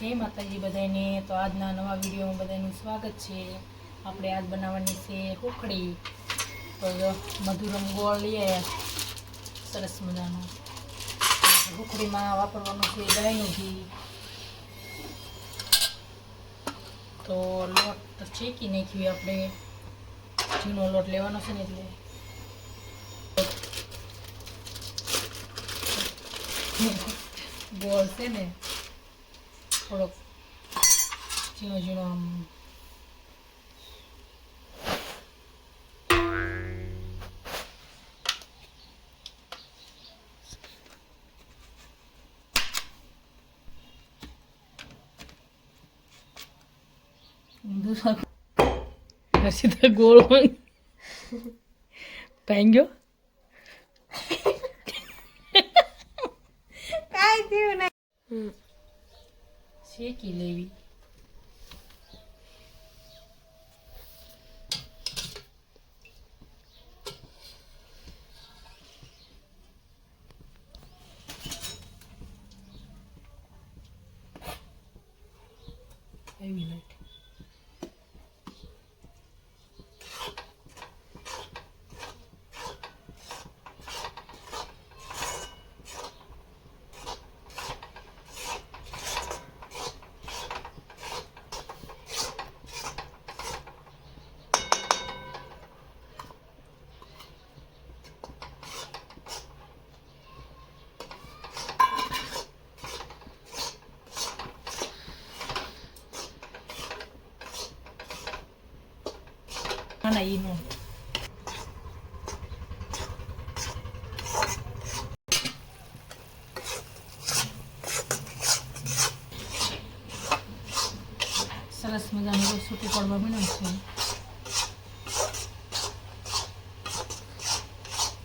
જય માતાજી બધાને. તો આજના નવા વિડીયોમાં બધાનું સ્વાગત છે. આપણે આજ બનાવવાની છે હુખડી તો મધુરમ ગોળ લઈએ. સરસ મજાનો. હુખડીમાં વાપરવાનું છે ગાયનું ઘી. તો લોટ શેકી નાખ્યું આપણે. ઝીણો લોટ લેવાનો છે ને એટલે. ગોળ છે ને. થોડોક ઝીણો ઝીણો આમ હર્ષિતા ગોળ ભાંગ્યો કાંઈ થયું નહીં શેકી લેવી એવી લાઈટ ઈ નો સરસ મજાનું રોજ પડવા મળ્યું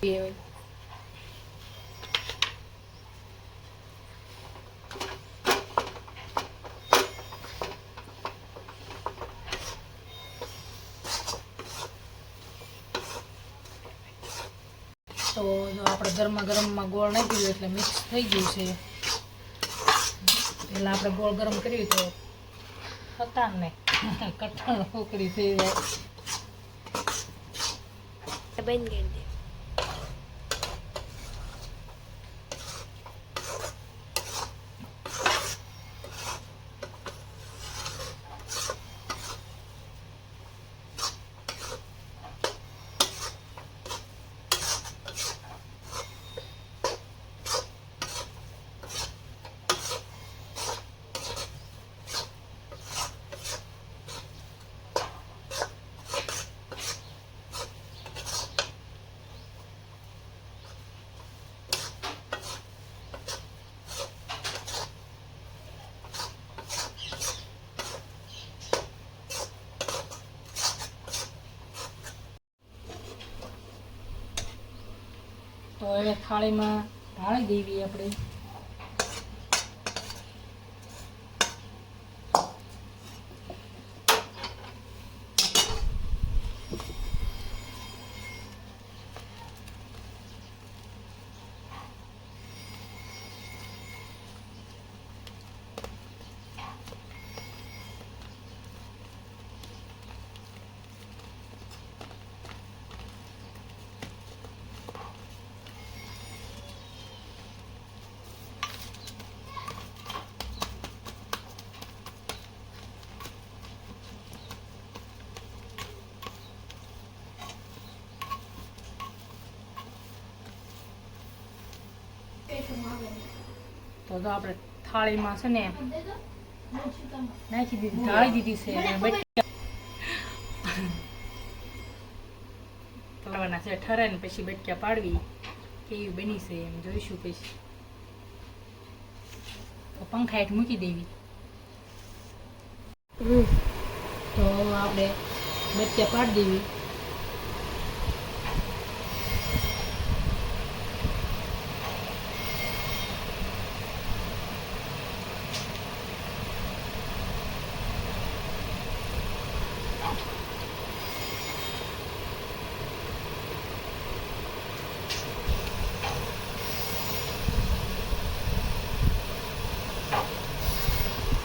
છે તો આપણે ગરમા ગરમમાં ગોળ નાખી એટલે મિક્સ થઈ ગયું છે. પહેલાં આપણે ગોળ ગરમ કર્યું તો હતા ને કઠણ ઉકળી થઈ જાય. બની કરી તો હવે થાળીમાં ઢાળી દેવી આપણે. તો તો આપણે થાળીમાં છે ને નાખી દીધી ઢાળી દીધી છે તળવાના છે ઠરે ને પછી બટક્યા પાડવી કેવી બની છે એમ જોઈશું પછી. તો પંખા હેઠ મૂકી દેવી. તો આપણે બટક્યા પાડી દેવી.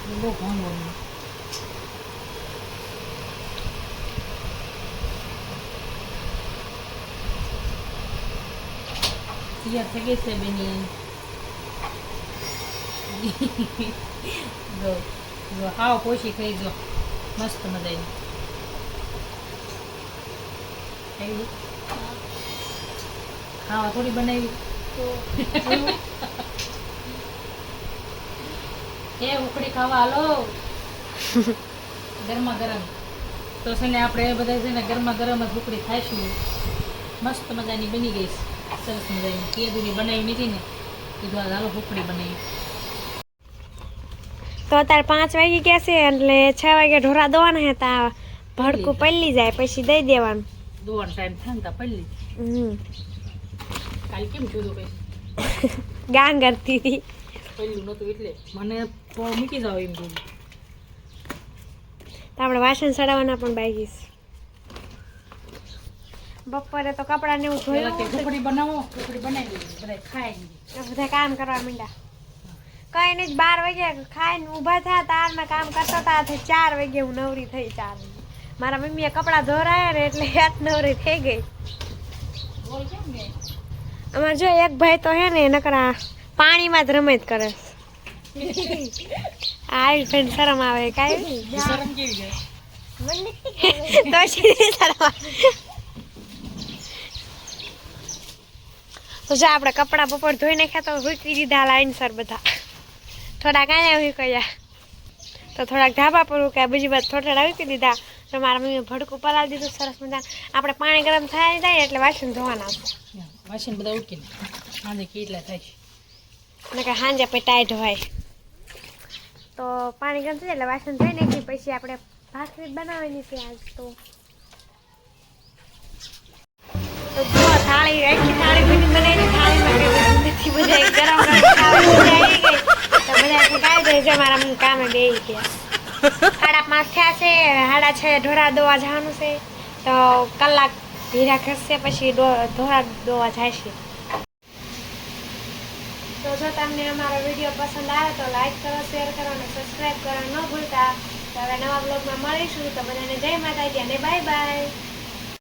બહુ ભાંગો તૈયાર થઈ ગઈ છે બેની જો જો હાવ પોશી ખાઈ જો મસ્ત મજા ખાઈ ખાવા થોડી બનાવી. એ ઉકળી ખાવા હાલો ગરમા ગરમ તો છે ને આપણે બધા છે ને ગરમા ગરમ જ ઉકળી ખાઈશું. મસ્ત મજાની બની ગઈ. સરસ મજાની કેદુની બનાવી નથી ને. કીધું આ હાલો ઉકળી બનાવી. તો અત્યારે પાંચ વાગી ગયા છે એટલે છ વાગે ઢોરા દોવાના હતા ભડકું પલ્લી જાય પછી દઈ દેવાનું. દોવાનો ટાઈમ થાય ને તા પહેલી હમ. કાલ કેમ જોયું પછી ગાં કરતી હતી પહેલું નહોતું એટલે મને તો મૂકી જાવ એમ કીધું. તો આપણે વાસણ સડાવવાના પણ બાકી બપોરે તો કપડાં ને એવું ધોયું ખુકડી બનાવો ખુકડી બનાવી બધા ખાઈ તો બધા કામ કરવા માંડ્યા. કઈ નહીં બાર વાગે ખાઈને ઊભા થયા તારમાં કામ કરતા હતા ચાર વાગે હું નવરી થઈ ચાર મારા મમ્મીએ કપડાં ધોરાયા ને એટલે યાદ નવરી થઈ ગઈ. અમારે જો એક ભાઈ તો હે ને નકરા પાણીમાં જ રમત કરે. આવી ફ્રેન્ડ શરમ આવે કાંઈ? શરમ તો જો આપણે કપડાં બપોર ધોઈ નાખ્યા તો હુકવી દીધા લાઈનસર બધા. થોડાક અહીંયા હુકયા તો થોડાક ધાબા પર હુક્યા બીજી બાદ થોડા હુકી દીધા. તો મારા મમ્મીએ ભડકું પલાવી દીધું સરસ મજા આપણે પાણી ગરમ થાય જાય એટલે વાસણ ધોવાના વાસણ બધા ઉટકીને કેટલા થાય નકર સાંજે પછી ટાઈટ હોય. તો પાણી ગરમ થઈ એટલે વાસણ ધોઈ નાખી પછી આપણે ભાખરી બનાવવાની છે આજ તો. થાળી આખી થાળી બની બનાવી થાળીમાં નથી બધા ગરમ ગરમ ખાવા મજા આવી ગઈ તો બધા દે છે મારા કામે બેસી ગયા સાડા પાંચ થયા છે સાડા છ ઢોરા દોવા જવાનું છે. તો કલાક ધીરા ખસશે પછી ઢોરા દોવા જાય છે. તો જો તમને અમારો વીડિયો પસંદ આવે તો લાઈક કરો શેર કરો અને સબસ્ક્રાઈબ કરવા ન ભૂલતા. તો હવે નવા બ્લોગમાં મળીશું. તો બધાને જય માતાજી અને બાય બાય